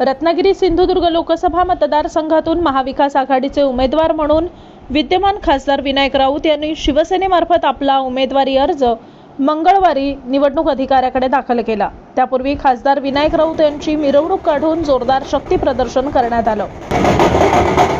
रत्नागिरी सिंधुदुर्ग लोकसभा मतदारसंघातून महाविकास आघाडीचे उमेदवार म्हणून विद्यमान खासदार विनायक राऊत यांनी शिवसेनेमार्फत आपला उमेदवारी अर्ज मंगळवारी निवडणूक अधिकाऱ्याकडे दाखल केला. त्यापूर्वी खासदार विनायक राऊत यांची मिरवणूक काढून जोरदार शक्ती प्रदर्शन करण्यात आलं.